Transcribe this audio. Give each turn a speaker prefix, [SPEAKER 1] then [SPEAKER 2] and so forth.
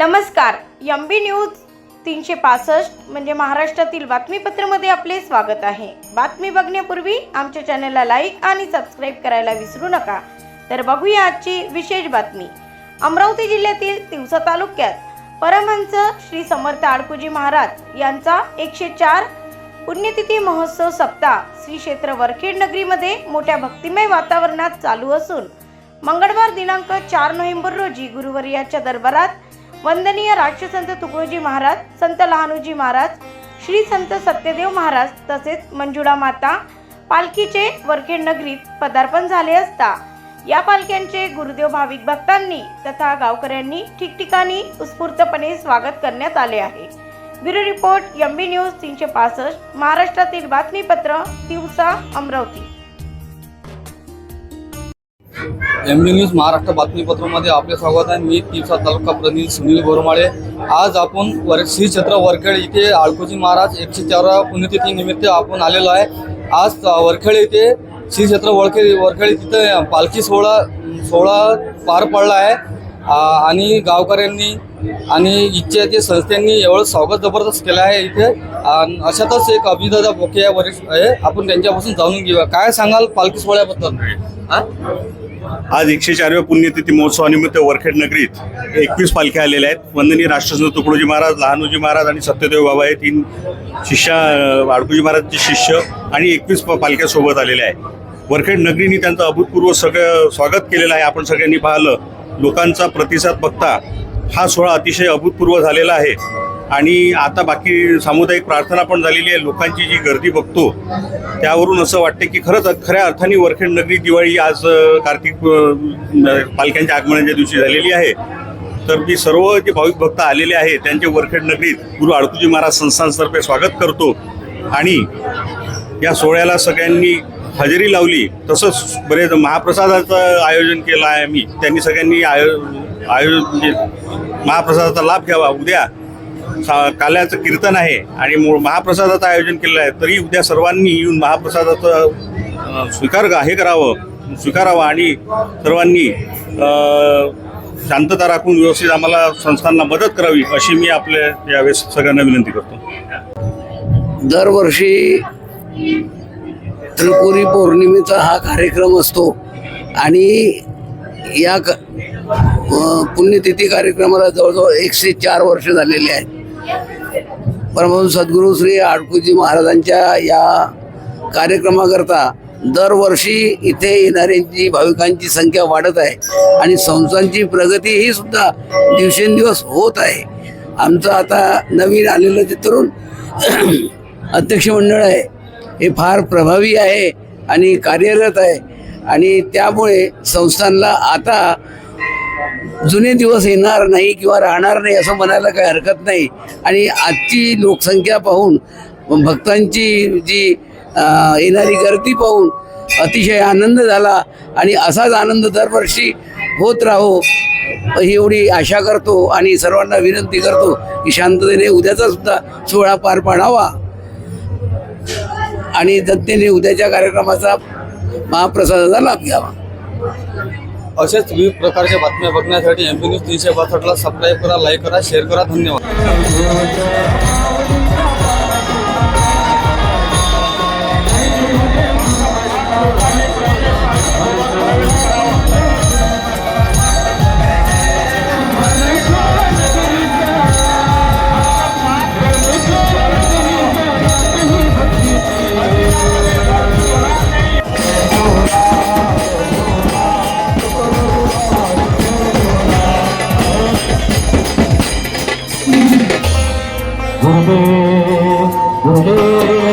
[SPEAKER 1] नमस्कार M B news तीनशे पासष्ट म्हणजे महाराष्ट्रातील बातमीपत्रामध्ये आपले स्वागत आहे. बातमी बघण्यापूर्वी आमच्या चॅनलला लाईक आणि सबस्क्राईब करायला विसरू नका. तर बघूया आजची विशेष बातमी. अमरावती जिल्ह्यातील तिवसा तालुक्यात परमहंस श्री समर्थ आडकुजी महाराज यांचा एकशे चार पुण्यतिथी महोत्सव सप्ताह श्री क्षेत्र वरखेड नगरीमध्ये मोठ्या भक्तिमय वातावरणात चालू असून मंगळवार दिनांक चार नोव्हेंबर रोजी गुरुवर्याच्या दरबारात वंदनीय राष्ट्रसंत तुकडोजी महाराज संत लहानूजी महाराज श्री संत सत्यदेव महाराज तसेच मंजुळा माता पालखीचे वरखेड नगरीत पदार्पण झाले असता या पालख्यांचे गुरुदेव भाविक भक्तांनी तथा गावकऱ्यांनी ठिकठिकाणी उत्स्फूर्तपणे स्वागत करण्यात आले आहे. Bureau report M B news तीनशे पासष्ट महाराष्ट्रातील बातमीपत्र दिवसा Amravati.
[SPEAKER 2] M B news Maharashtra बातमीपत्रामध्ये आपले स्वागत आहे. मी तिवसा तालुका प्रतिनिधी सुनील गोरमाळे. आज आपण वर श्री क्षेत्र वरखेड इथे आळकोजी महाराज एकशे चार पुण्यतिथी निमित्त आपण आलेलो आहे. आज वरखेड येथे श्री क्षेत्र वळखेड वरखेड तिथे पालखी सोहळा सोहळा पार पडला आहे. आणि गावकऱ्यांनी आणि इच्छाच्या संस्थांनी एवढं स्वागत जबरदस्त केलं आहे इथे. अशातच एक अभिदादा बोके आहे वरिष्ठ आहे आपण त्यांच्यापासून जाणून घेऊया. काय सांगाल पालखी सोहळ्याबद्दल?
[SPEAKER 3] आज एकशे चारव्या पुण्यतिथी महोत्सवानिमित्त वरखेड नगरीत एकवीस पालख्या आलेल्या आहेत. वंदनीय राष्ट्रसंत तुकडोजी महाराज लहानोजी महाराज आणि सत्यदेव बाबा हे तीन शिष्या वाडकुजी महाराजचे शिष्य आणि एकवीस पालख्या सोबत आलेल्या आहेत. वरखेड नगरीने त्यांचं अभूतपूर्व सगळं स्वागत केलेलं आहे. आपण सगळ्यांनी पाहिलं लोकांचा प्रतिसाद बघता हा सोहळा अतिशय अभूतपूर्व झालेला आहे. आणि आता बाकी सामुदायिक प्रार्थना पण झालेली आहे. लोकांची जी गर्दी बघतो त्यावरून असं वाटतं की खरंच खऱ्या अर्थाने वरखेड नगरी दिवाळी आज कार्तिक पालख्यांच्या आगमनाच्या दिवशी झालेली आहे. तर मी सर्व जे भाविक भक्त आलेले आहे त्यांचे वरखेड नगरीत गुरु आडकुजी महाराज संस्थानतर्फे स्वागत करतो. आणि या सोहळ्याला सगळ्यांनी हजेरी लावली. तसंच बरेच महाप्रसादाचं आयोजन केलं आहे मी. त्यांनी सगळ्यांनी आयो आयोजन म्हणजे महाप्रसादाचा लाभ घ्यावा. उद्या सा- काल्याचं कीर्तन आहे आणि मूळ महाप्रसादाचं आयोजन केलेलं आहे. तरी उद्या सर्वांनी येऊन महाप्रसादाचं स्वीकार हे करावं स्वीकारावं आणि सर्वांनी शांतता राखून व्यवस्थित आम्हाला संस्थांना मदत करावी अशी मी आपल्या यावेळेस सगळ्यांना विनंती करतो.
[SPEAKER 4] दरवर्षी त्रिपुरी पौर्णिमेचा हा कार्यक्रम असतो आणि या क पुण्यतिथी कार्यक्रमाला जवळजवळ एकशे चार वर्ष झालेली आहेत. परमहंस सद्गुरू श्री आडकुजी महाराजांच्या या कार्यक्रमाकरता दरवर्षी इथे येणाऱ्यांची भाविकांची संख्या वाढत आहे आणि संस्थांची प्रगती ही सुद्धा दिवसेंदिवस होत आहे. आमचं आता नवीन आलेलं जे तरुण अध्यक्ष मंडळ आहे. हे फार प्रभावी आहे आणि कार्यरत आहे आणि त्यामुळे संस्थांना आता जुने दिवस येणार नाही किंवा राहणार नाही असं म्हणायला काही हरकत नाही. आणि आजची लोकसंख्या पाहून भक्तांची जी येणारी गर्दी पाहून अतिशय आनंद झाला आणि असाच आनंद दरवर्षी होत राहो ही एवढी आशा करतो आणि सर्वांना विनंती करतो की शांततेने उद्याचा सुद्धा सोहळा पार पाडावा. आणि जनतेने उद्याच्या कार्यक्रमाचा महाप्रसादाचा लाभ घ्यावा.
[SPEAKER 2] असेच विविध प्रकारच्या बातम्या बघण्यासाठी एम बी न्यूज तीनशे बासष्टला सबस्क्राईब करा लाईक करा शेअर करा. धन्यवाद.
[SPEAKER 5] गुरुदेव गुरुदेव